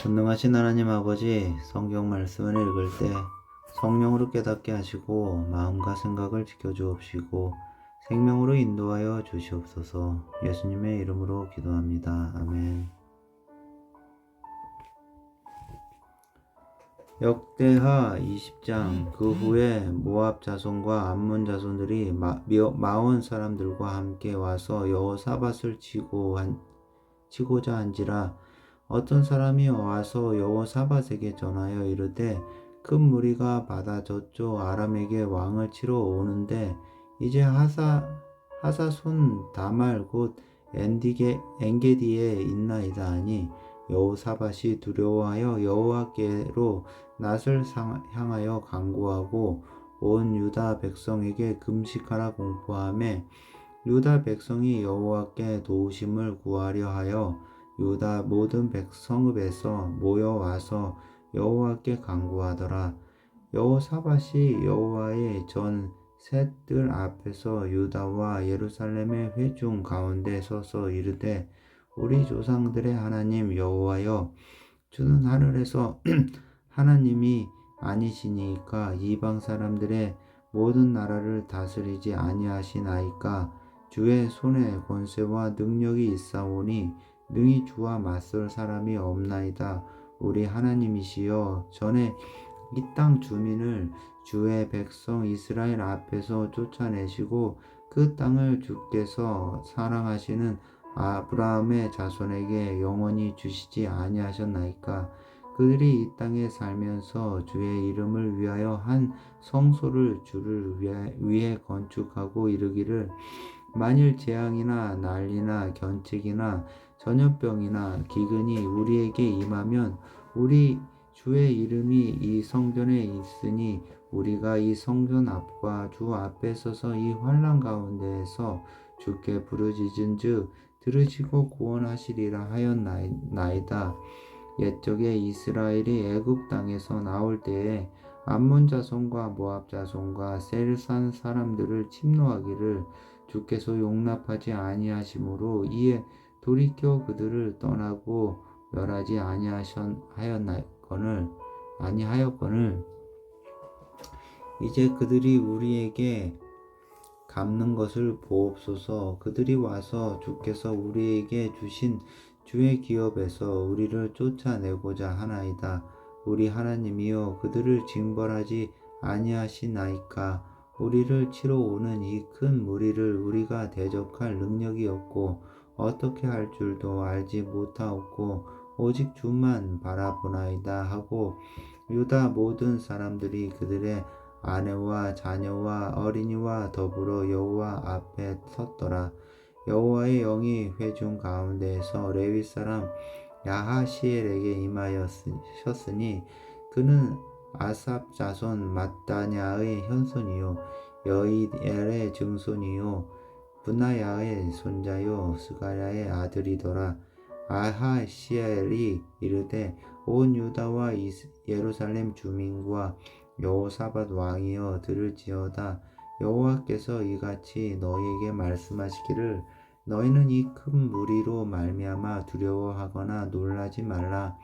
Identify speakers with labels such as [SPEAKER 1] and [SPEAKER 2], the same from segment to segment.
[SPEAKER 1] 전능하신 하나님 아버지 성경 말씀을 읽을 때 성령으로 깨닫게 하시고 마음과 생각을 지켜주옵시고 생명으로 인도하여 주시옵소서 예수님의 이름으로 기도합니다. 아멘. 역대하 20장 그 후에 모압 자손과 암몬 자손들이 마, 마온 사람들과 함께 와서 여호사밧을 치고 한, 치고자 한지라 어떤 사람이 와서 여호사밧에게 전하여 이르되 큰 무리가 바다 저쪽 아람에게 왕을 치러 오는데 이제 하사 하사손 다말 곧 엔디게 엔게디에 있나이다 하니 여호사밧이 두려워하여 여호와께로 낯을 상- 향하여 간구하고 온 유다 백성에게 금식하라 공포하며 유다 백성이 여호와께 도우심을 구하려 하여 유다 모든 백성읍에서 모여와서 여호와께 간구하더라. 여호사밧이 여호와의 전 셋들 앞에서 유다와 예루살렘의 회중 가운데 서서 이르되 우리 조상들의 하나님 여호와여 주는 하늘에서 하나님이 아니시니까 이방 사람들의 모든 나라를 다스리지 아니하시나이까 주의 손에 권세와 능력이 있사오니 능히 주와 맞설 사람이 없나이다. 우리 하나님이시여 전에 이 땅 주민을 주의 백성 이스라엘 앞에서 쫓아내시고 그 땅을 주께서 사랑하시는 아브라함의 자손에게 영원히 주시지 아니하셨나이까 그들이 이 땅에 살면서 주의 이름을 위하여 한 성소를 주를 위해, 건축하고 이르기를 만일 재앙이나 난리나 견책이나 전염병이나 기근이 우리에게 임하면 우리 주의 이름이 이 성전에 있으니 우리가 이 성전 앞과 주 앞에 서서 이 환란 가운데에서 주께 부르짖은즉 들으시고 구원하시리라 하였나이다. 옛적에 이스라엘이 애굽 땅에서 나올 때에 암몬 자손과 모압 자손과 셀산 사람들을 침노하기를 주께서 용납하지 아니하심으로 이에 돌이켜 그들을 떠나고 멸하지 아니하였거늘 아니하였거늘 이제 그들이 우리에게 갚는 것을 보옵소서. 그들이 와서 주께서 우리에게 주신 주의 기업에서 우리를 쫓아내고자 하나이다. 우리 하나님이여 그들을 징벌하지 아니하시나이까? 우리를 치러 오는 이 큰 무리를 우리가 대적할 능력이 없고 어떻게 할 줄도 알지 못하옵고 오직 주만 바라보나이다 하고 유다 모든 사람들이 그들의 아내와 자녀와 어린이와 더불어 여호와 앞에 섰더라. 여호와의 영이 회중 가운데에서 레위 사람 야하시엘에게 임하였으니 그는 아삽 자손 마따냐의 현손이요 여이엘의 증손이요 분나야의 손자요 스가랴의 아들이더라. 아하시엘이 이르되 온 유다와 예루살렘 주민과 여호사밧 왕이여 들을지어다. 여호와께서 이같이 너희에게 말씀하시기를 너희는 이 큰 무리로 말미암아 두려워하거나 놀라지 말라.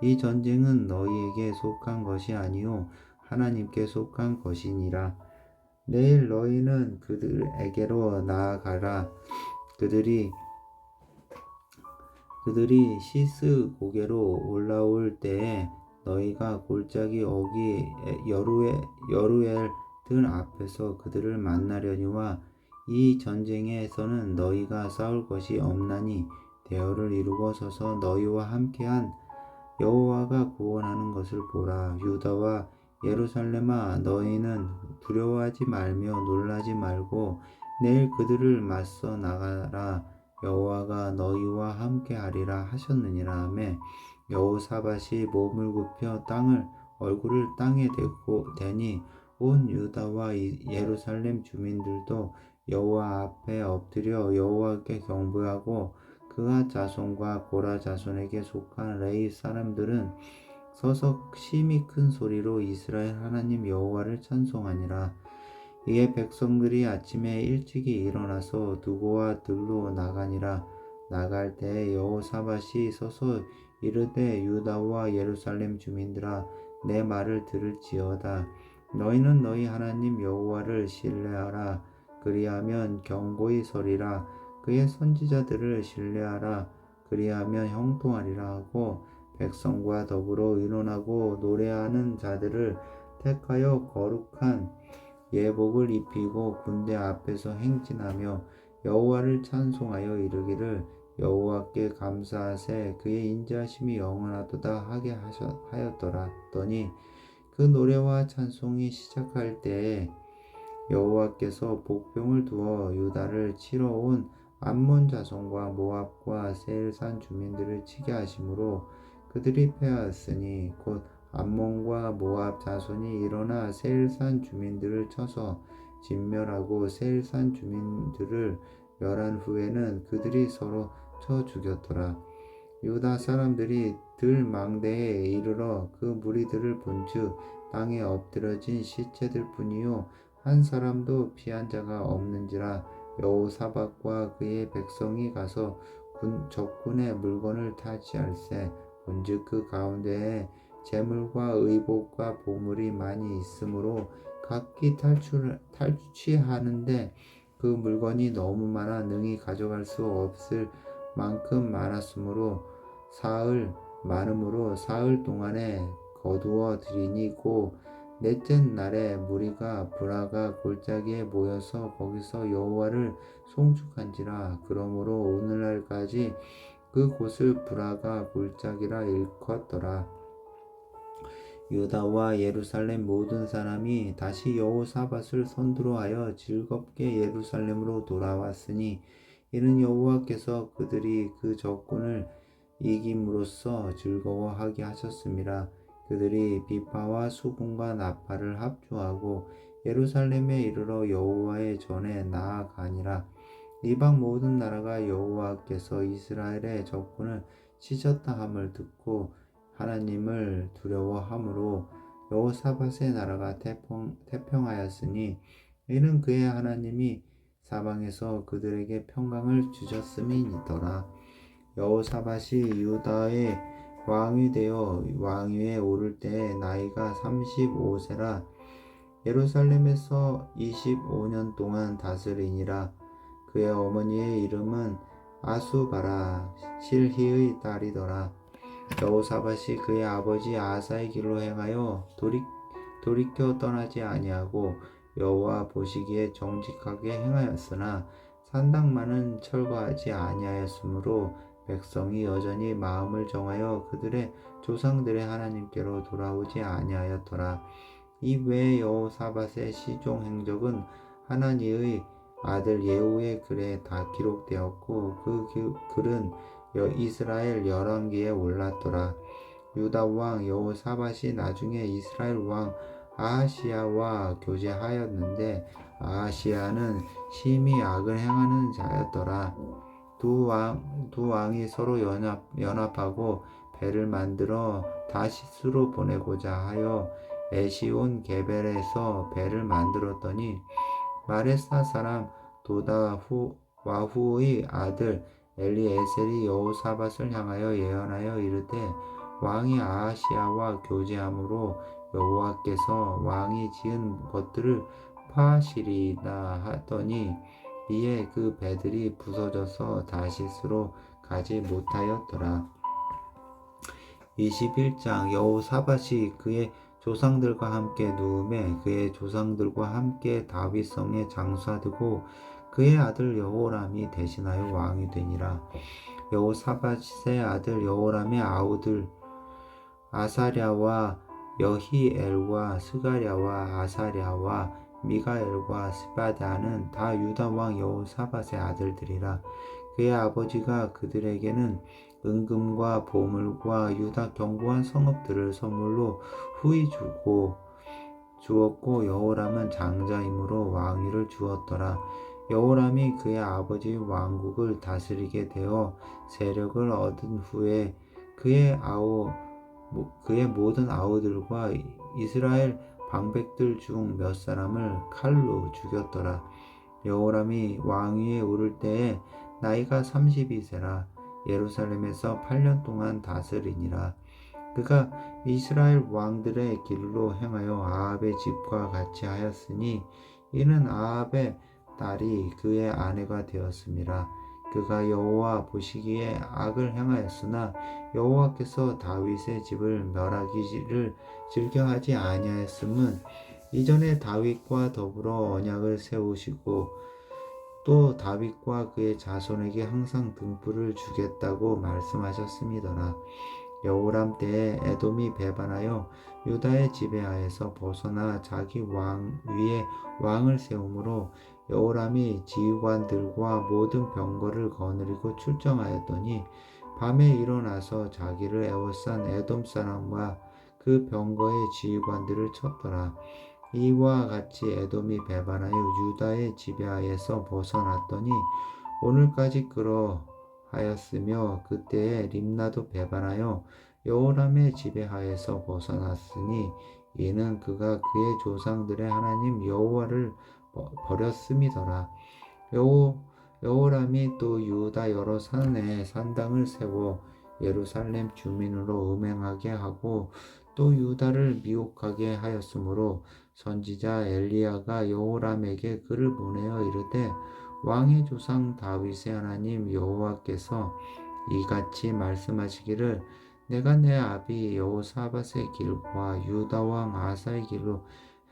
[SPEAKER 1] 이 전쟁은 너희에게 속한 것이 아니요 하나님께 속한 것이니라 내일 너희는 그들에게로 나아가라. 그들이 그들이 시스 고개로 올라올 때에 너희가 골짜기 어기 여루엘, 여루엘 들 앞에서 그들을 만나려니와 이 전쟁에서는 너희가 싸울 것이 없나니 대열을 이루고 서서 너희와 함께한 여호와가 구원하는 것을 보라. 유다와 예루살렘아 너희는 두려워하지 말며 놀라지 말고 내일 그들을 맞서 나가라. 여호와가 너희와 함께 하리라 하셨느니라 하며 여호사밧이 몸을 굽혀 땅을 얼굴을 땅에 대고 대니 온 유다와 예루살렘 주민들도 여호와 앞에 엎드려 여호와께 경배하고 그가 자손과 고라 자손에게 속한 레이 사람들은 서서 심히 큰 소리로 이스라엘 하나님 여호와를 찬송하니라. 이에 백성들이 아침에 일찍이 일어나서 두고와 들로 나가니라. 나갈 때에 여호사밧이 서서 이르되 유다와 예루살렘 주민들아 내 말을 들을지어다 너희는 너희 하나님 여호와를 신뢰하라 그리하면 경고히 서리라 그의 선지자들을 신뢰하라 그리하면 형통하리라 하고 백성과 더불어 의논하고 노래하는 자들을 택하여 거룩한 예복을 입히고 군대 앞에서 행진하며 여호와를 찬송하여 이르기를 여호와께 감사하세 그의 인자하심이 영원하도다 하게 하였더라. 더니 그 노래와 찬송이 시작할 때에 여호와께서 복병을 두어 유다를 치러 온 암몬 자손과 모압과 세일산 주민들을 치게 하심으로 그들이 패하였으니 곧 암몬과 모압 자손이 일어나 세일산 주민들을 쳐서 진멸하고 세일산 주민들을 멸한 후에는 그들이 서로 쳐 죽였더라. 유다 사람들이 들 망대에 이르러 그 무리들을 본즉 땅에 엎드러진 시체들 뿐이요 한 사람도 피한 자가 없는지라 여호사박과 그의 백성이 가서 군, 적군의 물건을 타지할세 본즉 그 가운데에 재물과 의복과 보물이 많이 있으므로 각기 탈출 탈취하는데 그 물건이 너무 많아 능히 가져갈 수 없을 만큼 많았으므로 사흘 많음으로 사흘 동안에 거두어 들이니고 넷째 날에 무리가 브라가 골짜기에 모여서 거기서 여호와를 송축한지라. 그러므로 오늘날까지 그 곳을 브라가 골짜기라 일컫더라 유다와 예루살렘 모든 사람이 다시 여호사밧을 선두로 하여 즐겁게 예루살렘으로 돌아왔으니 이는 여호와께서 그들이 그 적군을 이김으로써 즐거워하게 하셨습니다. 그들이 비파와 수금과 나팔을 합주하고 예루살렘에 이르러 여호와의 전에 나아가니라. 이방 모든 나라가 여호와께서 이스라엘의 적군을 치셨다 함을 듣고 하나님을 두려워함으로 여호사밧의 나라가 태평, 태평하였으니 이는 그의 하나님이 사방에서 그들에게 평강을 주셨음이니더라. 여호사밧이 유다의 왕이 되어 왕위에 오를 때 나이가 35세라 예루살렘에서 25년 동안 다스리니라 그의 어머니의 이름은 아수바라 실히의 딸이더라 여호사밧이 그의 아버지 아사의 길로 행하여 돌이, 돌이켜 떠나지 아니하고 여호와 보시기에 정직하게 행하였으나 산당만은 철거하지 아니하였으므로 백성이 여전히 마음을 정하여 그들의 조상들의 하나님께로 돌아오지 아니하였더라. 이 외에 여호사밧의 시종 행적은 하나니의 아들 예후의 글에 다 기록되었고 그 글은 이스라엘 열왕기에 올랐더라. 유다 왕 여호사밧이 나중에 이스라엘 왕 아하시아와 교제하였는데 아하시아는 심히 악을 행하는 자였더라. 두 왕, 두 왕이 서로 연합, 연합하고 배를 만들어 다시스로 보내고자 하여 에시온 게벨에서 배를 만들었더니 마레사 사람 도다후 와후의 아들 엘리에셀이 여호사밧을 향하여 예언하여 이르되 왕이 아하시아와 교제함으로 여호와께서 왕이 지은 것들을 파하시리다 하더니 이에 그 배들이 부서져서 다시스로 가지 못하였더라. 21장 여호사밧이 그의 조상들과 함께 누움에 그의 조상들과 함께 다윗성에 장사되고 그의 아들 여호람이 대신하여 왕이 되니라. 여호사밧의 아들 여호람의 아우들 아사랴와 여히엘과 스가랴와 아사랴와 미가엘과 스바다는 다 유다 왕 여호사밧의 아들들이라 그의 아버지가 그들에게는 은금과 보물과 유다 견고한 성읍들을 선물로 후히 주고 주었고 여호람은 장자이므로 왕위를 주었더라. 여호람이 그의 아버지 왕국을 다스리게 되어 세력을 얻은 후에 그의 아우 그의 모든 아우들과 이스라엘 방백들 중 몇 사람을 칼로 죽였더라. 여호람이 왕위에 오를 때에 나이가 32세라 예루살렘에서 8년 동안 다스리니라 그가 이스라엘 왕들의 길로 행하여 아합의 집과 같이 하였으니 이는 아합의 딸이 그의 아내가 되었습니다. 그가 여호와 보시기에 악을 행하였으나 여호와께서 다윗의 집을 멸하기를 즐겨하지 아니하였음은 이전에 다윗과 더불어 언약을 세우시고 또 다윗과 그의 자손에게 항상 등불을 주겠다고 말씀하셨음이더라. 여호람 때에 에돔이 배반하여 유다의 지배하에서 벗어나 자기 왕 위에 왕을 세우므로 여호람이 지휘관들과 모든 병거를 거느리고 출정하였더니 밤에 일어나서 자기를 애워싼 에돔 사람과 그 병거의 지휘관들을 쳤더라. 이와 같이 에돔이 배반하여 유다의 지배하에서 벗어났더니 오늘까지 그러하였으며 그때에 림나도 배반하여 여호람의 지배하에서 벗어났으니 이는 그가 그의 조상들의 하나님 여호와를 버렸음이더라. 여호 여호람이 또 유다 여러 산에 산당을 세워 예루살렘 주민으로 음행하게 하고 또 유다를 미혹하게 하였으므로 선지자 엘리야가 여호람에게 글을 보내어 이르되 왕의 조상 다윗의 하나님 여호와께서 이같이 말씀하시기를 내가 내 아비 여호사밧의 길과 유다 왕 아사의 길로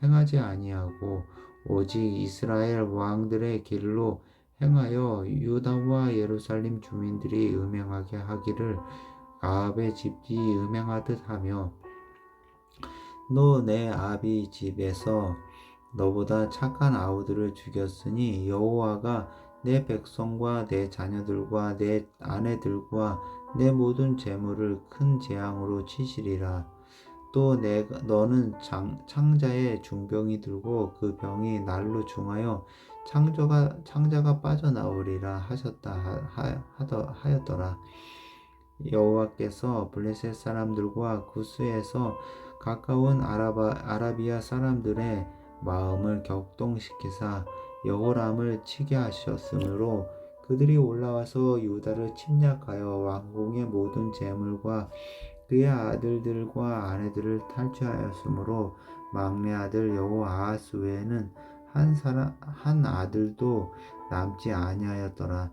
[SPEAKER 1] 행하지 아니하고 오직 이스라엘 왕들의 길로 행하여 유다와 예루살렘 주민들이 음행하게 하기를 아합의 집이 음행하듯 하며 너 내 아비 집에서 너보다 착한 아우들을 죽였으니 여호와가 내 백성과 내 자녀들과 내 아내들과 내 모든 재물을 큰 재앙으로 치시리라. 또 내가 너는 장, 창자의 중병이 들고 그 병이 날로 중하여 창조가 창자가 빠져나오리라 하셨다 하, 하더, 하였더라. 여호와께서 블레셋 사람들과 구스에서 가까운 아라바, 아라비아 사람들의 마음을 격동시키사 여호람을 치게 하셨으므로 그들이 올라와서 유다를 침략하여 왕궁의 모든 재물과 그의 아들들과 아내들을 탈취하였으므로 막내 아들 여호아하스 외에는 한 사람 한 아들도 남지 아니하였더라.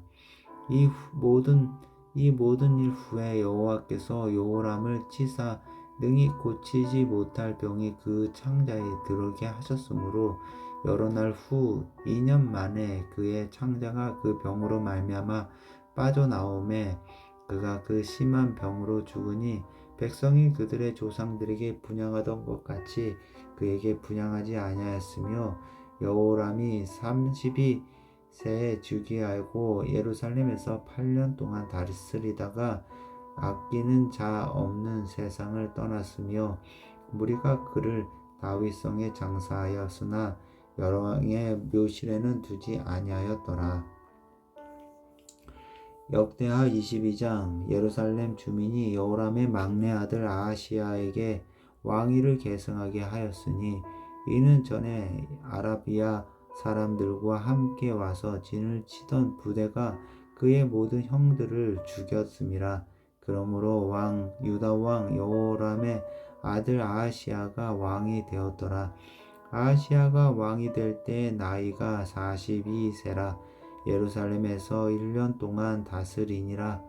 [SPEAKER 1] 이 모든 이 모든 일 후에 여호와께서 여호람을 치사 능히 고치지 못할 병이 그 창자에 들어게 하셨으므로 여러 날 후 2년 만에 그의 창자가 그 병으로 말미암아 빠져나오매 그가 그 심한 병으로 죽으니 백성이 그들의 조상들에게 분양하던 것 같이 그에게 분양하지 아니하였으며 여호람이 32세에 즉위하고 예루살렘에서 8년 동안 다스리다가 아끼는 자 없는 세상을 떠났으며 무리가 그를 다윗성에 장사하였으나 여러 왕의 묘실에는 두지 아니하였더라. 역대하 22장 예루살렘 주민이 여호람의 막내 아들 아하시아에게 왕위를 계승하게 하였으니 이는 전에 아라비아 사람들과 함께 와서 진을 치던 부대가 그의 모든 형들을 죽였음이라 그러므로 왕 유다 왕 여호람의 아들 아하시아가 왕이 되었더라 아하시아가 왕이 될 때 나이가 42세라 예루살렘에서 1년 동안 다스리니라.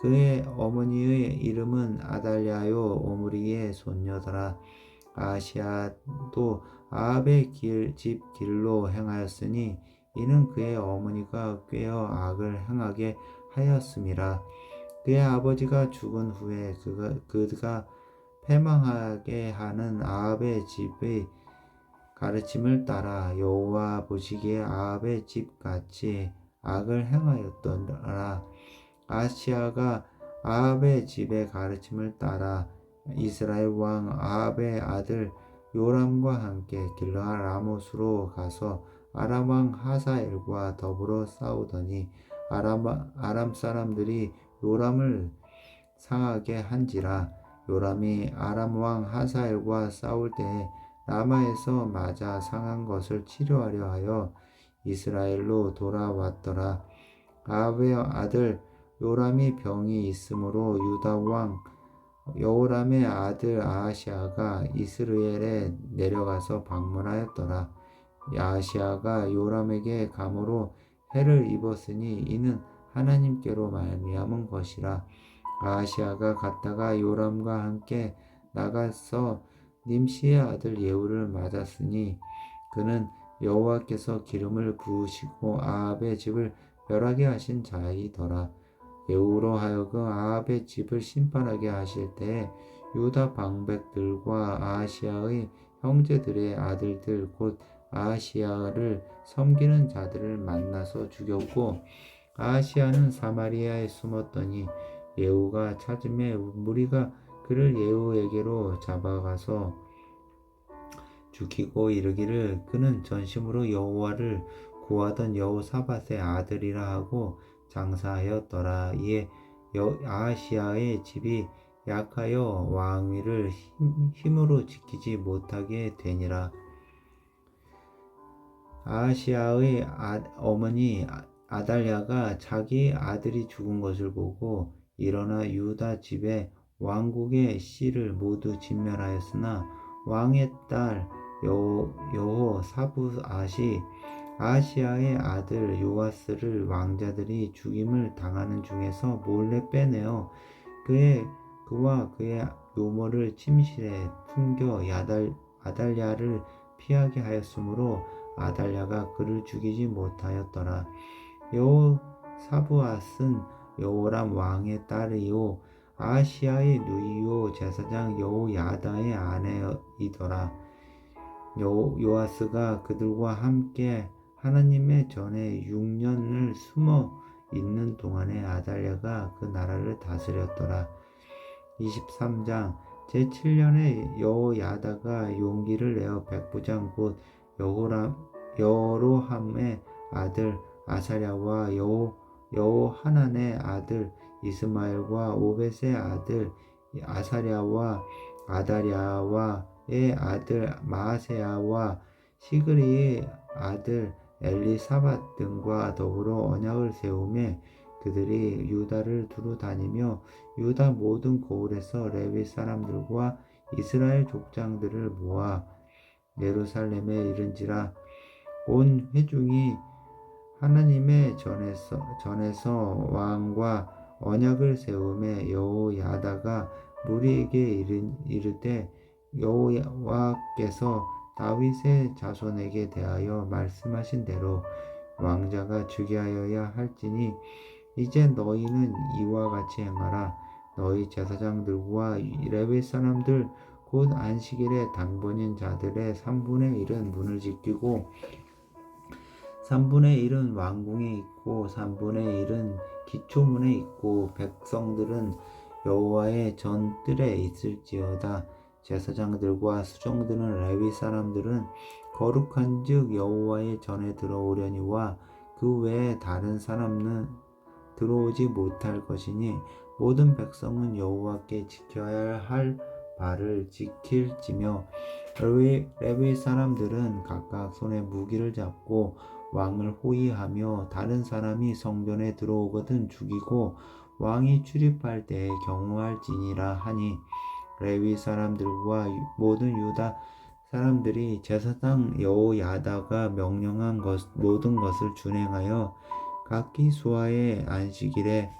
[SPEAKER 1] 그의 어머니의 이름은 아달랴요 오므리의 손녀더라. 아시아도 아합의 길, 집 길로 행하였으니 이는 그의 어머니가 꾀어 악을 행하게 하였음이라. 그의 아버지가 죽은 후에 그가, 그가 패망하게 하는 아합의 집의 가르침을 따라 여호와 보시기에 아합의 집 같이 악을 행하였더라. 아시아가 아합의 집의 가르침을 따라 이스라엘 왕 아합의 아들 요람과 함께 길르아 라못으로 가서 아람 왕 하사엘과 더불어 싸우더니 아람, 아람 사람들이 요람을 상하게 한지라 요람이 아람 왕 하사엘과 싸울 때에 라마에서 맞아 상한 것을 치료하려 하여 이스라엘로 돌아왔더라. 아합의 아들 요람이 병이 있으므로 유다 왕 여호람의 아들 아하시아가 이스라엘에 내려가서 방문하였더라. 아하시아가 요람에게 감으로 해를 입었으니 이는 하나님께로 말미암은 것이라. 아하시아가 갔다가 요람과 함께 나가서 님시의 아들 예후를 맞았으니 그는 여호와께서 기름을 부으시고 아합의 집을 멸하게 하신 자이더라. 예후로 하여금 아합의 집을 심판하게 하실 때에 유다 방백들과 아하시아의 형제들의 아들들 곧 아하시아를 섬기는 자들을 만나서 죽였고 아하시아는 사마리아에 숨었더니 예후가 찾음에 무리가 그를 예후에게로 잡아가서 죽이고 이르기를 그는 전심으로 여호와를 구하던 여호사밧의 아들이라 하고 장사하였더라. 이에 여, 아하시아의 집이 약하여 왕위를 힘, 힘으로 지키지 못하게 되니라. 아하시아의 아, 어머니 아달랴가 자기 아들이 죽은 것을 보고 일어나 유다 집에 왕국의 씨를 모두 진멸하였으나 왕의 딸 여, 여호 사부아시 아시아의 아들 요아스를 왕자들이 죽임을 당하는 중에서 몰래 빼내어 그의 그와 그의 요모를 침실에 숨겨 야달 아달랴를 피하게 하였으므로 아달랴가 그를 죽이지 못하였더라. 여호 사부앗은 여호람 왕의 딸이요 아시아의 누이요 제사장 여호야다의 아내이더라. 요, 요아스가 그들과 함께 하나님의 전에 6년을 숨어 있는 동안에 아달랴가 그 나라를 다스렸더라. 23장 제7년에 여호야다가 용기를 내어 백부장 곧 여호람 여로함의 아들 아사랴와 여호 여호하난의 아들 이스마엘과 오벳의 아들 아사랴와 아다랴와의 아들 마세야와 시그리의 아들 엘리사밧 등과 더불어 언약을 세우며 그들이 유다를 두루 다니며 유다 모든 고을에서 레위 사람들과 이스라엘 족장들을 모아 예루살렘에 이른지라 온 회중이 하나님의 전에서 전에서 왕과 언약을 세우며 여호야다가 무리에게 이르, 이르되 여호와께서 다윗의 자손에게 대하여 말씀하신 대로 왕자가 즉위하여야 할지니 이제 너희는 이와 같이 행하라. 너희 제사장들과 레위 사람들 곧 안식일에 당번인 자들의 3분의 1은 문을 지키고 3분의 1은 왕궁에 있고 3분의 1은 기초문에 있고 백성들은 여호와의 전 뜰에 있을지어다. 제사장들과 수종드는 레위 사람들은 거룩한즉 여호와의 전에 들어오려니와 그 외에 다른 사람은 들어오지 못할 것이니 모든 백성은 여호와께 지켜야 할 바를 지킬지며 레위, 레위 사람들은 각각 손에 무기를 잡고 왕을 호위하며 다른 사람이 성전에 들어오거든 죽이고 왕이 출입할 때에 경호할지니라 하니 레위 사람들과 모든 유다 사람들이 제사장 여호야다가 명령한 것, 모든 것을 준행하여 각기 수하의 안식일에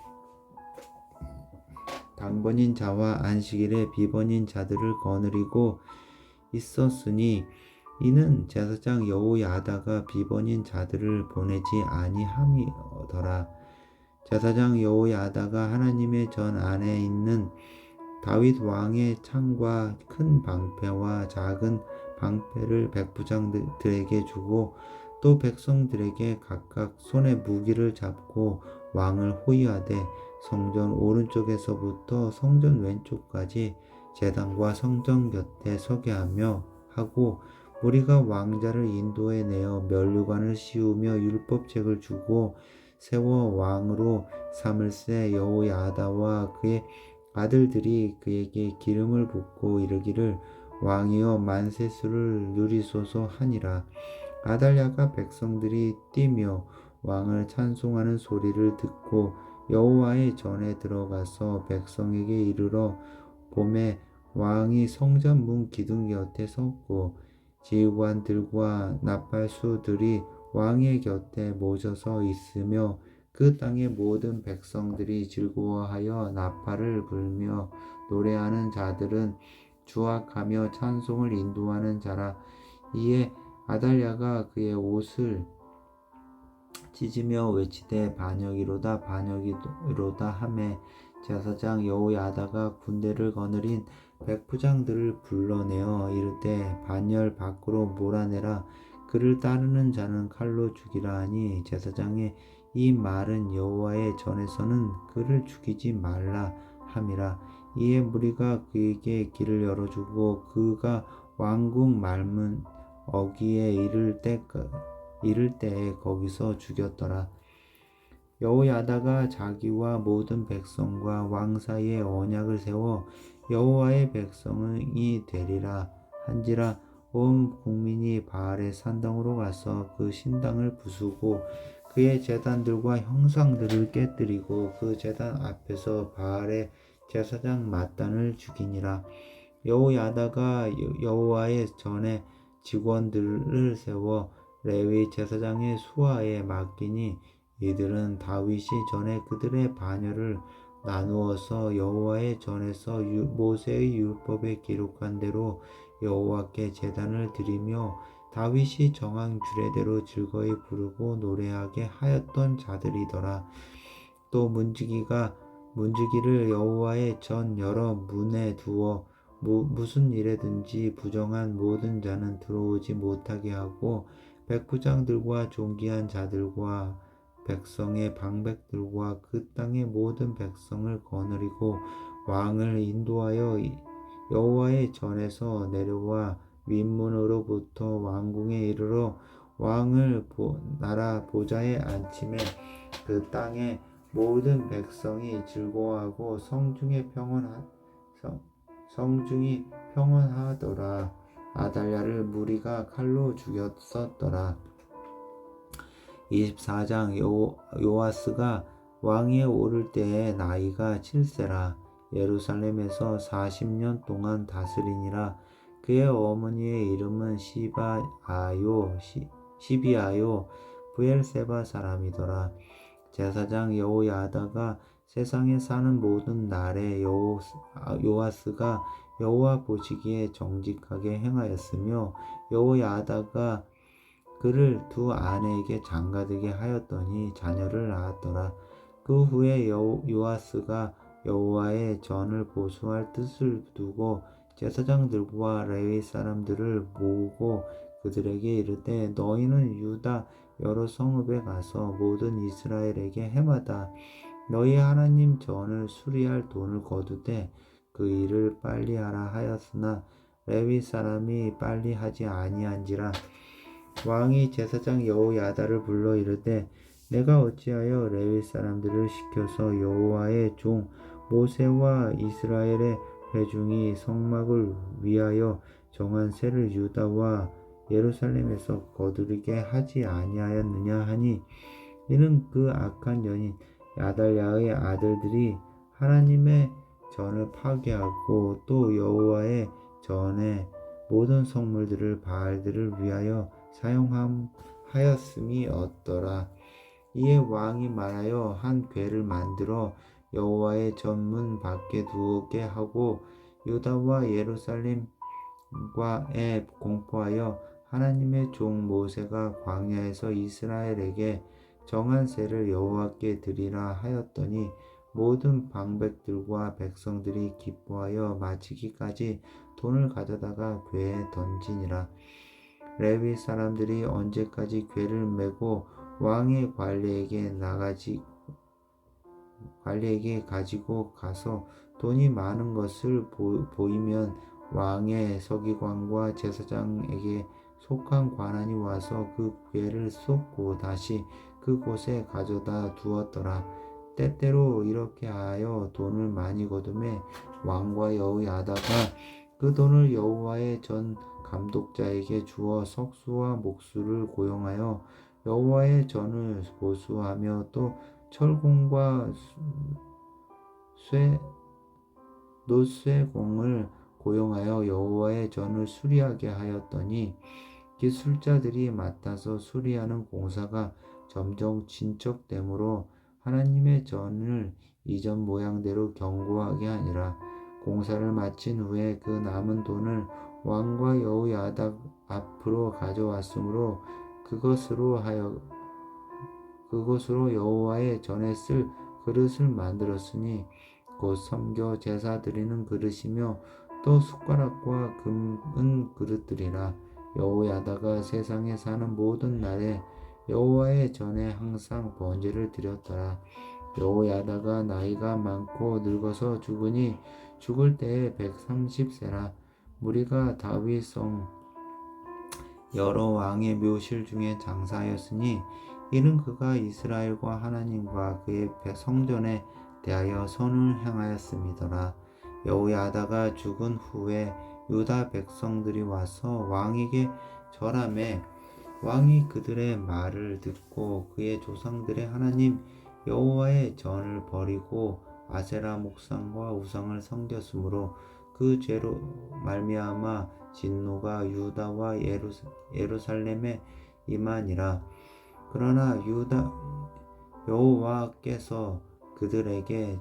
[SPEAKER 1] 당번인 자와 안식일에 비번인 자들을 거느리고 있었으니 이는 제사장 여호야다가 비번인 자들을 보내지 아니함이더라. 제사장 여호야다가 하나님의 전 안에 있는 다윗 왕의 창과 큰 방패와 작은 방패를 백부장들에게 주고 또 백성들에게 각각 손에 무기를 잡고 왕을 호위하되 성전 오른쪽에서부터 성전 왼쪽까지 제단과 성전 곁에 서게 하며 하고 우리가 왕자를 인도해 내어 면류관을 씌우며 율법책을 주고 세워 왕으로 삼을세 여호야다와 그의 아들들이 그에게 기름을 붓고 이르기를 왕이여 만세수를 누리소서 하니라. 아달랴가 백성들이 뛰며 왕을 찬송하는 소리를 듣고 여호와의 전에 들어가서 백성에게 이르러 봄에 왕이 성전 문 기둥 곁에 섰고 지휘관들과 나팔수들이 왕의 곁에 모셔서 있으며 그 땅의 모든 백성들이 즐거워하여 나팔을 불며 노래하는 자들은 주악하며 찬송을 인도하는 자라. 이에 아달랴가 그의 옷을 찢으며 외치되 반역이로다 반역이로다 하매 제사장 여호야다가 군대를 거느린 백부장들을 불러내어 이르되 반열 밖으로 몰아내라 그를 따르는 자는 칼로 죽이라 하니 제사장의 이 말은 여호와의 전에서는 그를 죽이지 말라 함이라 이에 무리가 그에게 길을 열어주고 그가 왕궁 말문 어기에 이를 때 이를 때에 거기서 죽였더라. 여호야다가 자기와 모든 백성과 왕 사이에 언약을 세워 여호와의 백성이 되리라. 한지라 온 국민이 바알의 산당으로 가서 그 신당을 부수고 그의 제단들과 형상들을 깨뜨리고 그 제단 앞에서 바알의 제사장 마단을 죽이니라. 여호야다가 여호와의 전에 직원들을 세워 레위 제사장의 수하에 맡기니 이들은 다윗이 전에 그들의 반열을 나누어서 여호와의 전에서 모세의 율법에 기록한 대로 여호와께 제단을 드리며 다윗이 정한 규례대로 즐거이 부르고 노래하게 하였던 자들이더라. 또 문지기가 문지기를 여호와의 전 여러 문에 두어 무, 무슨 일에든지 부정한 모든 자는 들어오지 못하게 하고 백부장들과 존귀한 자들과 백성의 방백들과 그 땅의 모든 백성을 거느리고 왕을 인도하여 여호와의 전에서 내려와 윗문으로부터 왕궁에 이르러 왕을 보, 나라 보좌에 앉힘에 그 땅의 모든 백성이 즐거워하고 성중에 평온하 성, 성중이 평온하더라. 아달랴를 무리가 칼로 죽였었더라 24장 요, 요아스가 왕위에 오를 때에 나이가 7세라. 예루살렘에서 40년 동안 다스리니라. 그의 어머니의 이름은 시바아요 시, 시비아요 부엘세바 사람이더라. 제사장 여호야다가 세상에 사는 모든 날에 여호, 요아스가 여호와 보시기에 정직하게 행하였으며 여호야다가 그를 두 아내에게 장가들게 하였더니 자녀를 낳았더라. 그 후에 여, 요아스가 여호와의 전을 보수할 뜻을 두고 제사장들과 레위 사람들을 모으고 그들에게 이르되 너희는 유다 여러 성읍에 가서 모든 이스라엘에게 해마다 너희 하나님 전을 수리할 돈을 거두되 그 일을 빨리 하라 하였으나 레위 사람이 빨리 하지 아니한지라 왕이 제사장 여호야다를 불러 이르되 내가 어찌하여 레위 사람들을 시켜서 여호와의 종 모세와 이스라엘의 회중이 성막을 위하여 정한 세를 유다와 예루살렘에서 거두르게 하지 아니하였느냐 하니? 이는 그 악한 연인 야달야의 아들들이 하나님의 전을 파괴하고 또 여호와의 전에 모든 성물들을 바알들을 위하여 사용하였음이 없더라. 이에 왕이 말하여 한 궤를 만들어 여호와의 전문 밖에 두게 하고 유다와 예루살렘과에 공포하여 하나님의 종 모세가 광야에서 이스라엘에게 정한 세를 여호와께 드리라 하였더니 모든 방백들과 백성들이 기뻐하여 마치기까지 돈을 가져다가 궤에 던지니라. 레위 사람들이 언제까지 궤를 메고 왕의 관리에게 나가지 관리에게 가지고 가서 돈이 많은 것을 보, 보이면 왕의 서기관과 제사장에게 속한 관원이 와서 그 궤를 쏟고 다시 그곳에 가져다 두었더라. 때때로 이렇게 하여 돈을 많이 거둠에 왕과 여호야다가 그 돈을 여호와의 전 감독자에게 주어 석수와 목수를 고용하여 여호와의 전을 보수하며 또 철공과 쇠 노쇠공을 고용하여 여호와의 전을 수리하게 하였더니 기술자들이 맡아서 수리하는 공사가 점점 진척되므로 하나님의 전을 이전 모양대로 견고하게 하니라. 공사를 마친 후에 그 남은 돈을 왕과 여호야다 앞으로 가져왔으므로 그것으로 하여 그것으로 여호와의 전에 쓸 그릇을 만들었으니 곧 섬겨 제사 드리는 그릇이며 또 숟가락과 금은 그릇들이라. 여호야다가 세상에 사는 모든 날에 여호와의 전에 항상 번제를 드렸더라. 여호야다가 나이가 많고 늙어서 죽으니 죽을 때에 130세라 무리가 다윗성 여러 왕의 묘실 중에 장사하였으니 이는 그가 이스라엘과 하나님과 그의 성전에 대하여 선을 행하였음이더라. 여호야다가 죽은 후에 유다 백성들이 와서 왕에게 절함에 왕이 그들의 말을 듣고 그의 조상들의 하나님 여호와의 전을 버리고 아세라 목상과 우상을 섬겼으므로 그 죄로 말미암아 진노가 유다와 예루살렘에 임하니라. 그러나 유다 여호와께서 그들에게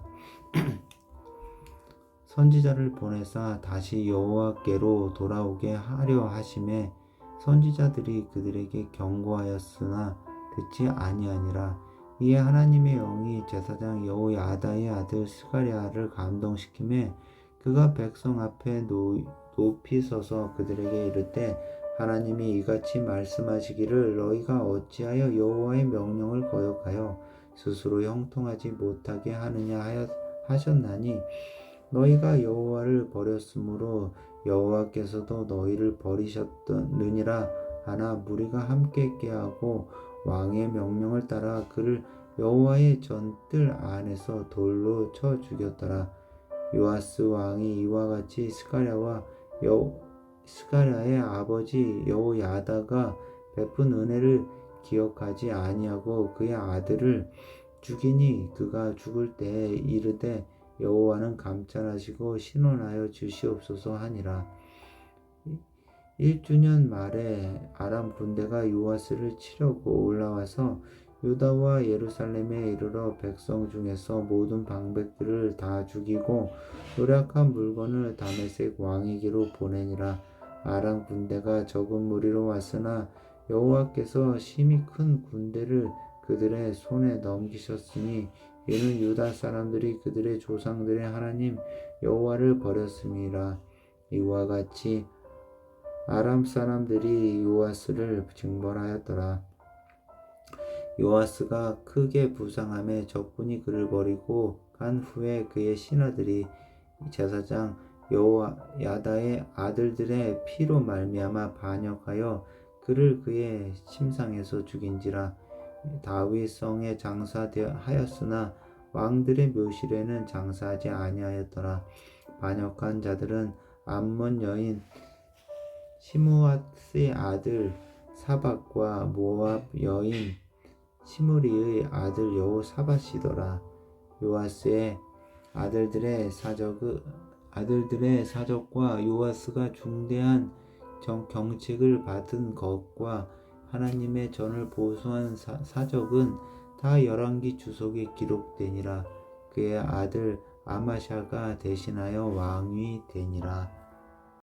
[SPEAKER 1] 선지자를 보내사 다시 여호와께로 돌아오게 하려 하심에 선지자들이 그들에게 경고하였으나 듣지 아니하니라. 이에 하나님의 영이 제사장 여호야다의 아들 스가랴를 감동시키매 그가 백성 앞에 노, 높이 서서 그들에게 이르되 하나님이 이같이 말씀하시기를 너희가 어찌하여 여호와의 명령을 거역하여 스스로 형통하지 못하게 하느냐 하셨나니 너희가 여호와를 버렸으므로 여호와께서도 너희를 버리셨느니라 하나 무리가 함께 깨하고 왕의 명령을 따라 그를 여호와의 전뜰 안에서 돌로 쳐 죽였더라. 요아스 왕이 이와 같이 스가랴와 여 스가랴의 아버지 여호야다가 베푼 은혜를 기억하지 아니하고 그의 아들을 죽이니 그가 죽을 때에 이르되 여호와는 감찰하시고 신원하여 주시옵소서 하니라. 1주년 말에 아람 군대가 요아스를 치려고 올라와서 유다와 예루살렘에 이르러 백성 중에서 모든 방백들을 다 죽이고 노력한 물건을 다메섹 왕에게로 보내니라 아람 군대가 적은 무리로 왔으나 여호와께서 심히 큰 군대를 그들의 손에 넘기셨으니 이는 유다 사람들이 그들의 조상들의 하나님 여호와를 버렸음이라 이와 같이 아람 사람들이 요아스를 징벌하였더라. 요아스가 크게 부상함에 적군이 그를 버리고 간 후에 그의 신하들이 제사장 여호야다의 아들들의 피로 말미암아 반역하여 그를 그의 침상에서 죽인지라 다윗 성에 장사하였으나 왕들의 묘실에는 장사하지 아니하였더라. 반역한 자들은 암몬 여인 시므앗의 아들 사박과 모압 여인 시므리의 아들 여호사밧이더라. 요아스의 아들들의 사적 아들들의 사적과 요아스가 중대한 정, 경책을 받은 것과 하나님의 전을 보수한 사, 사적은 다 열왕기 주석에 기록되니라. 그의 아들 아마샤가 대신하여 왕이 되니라.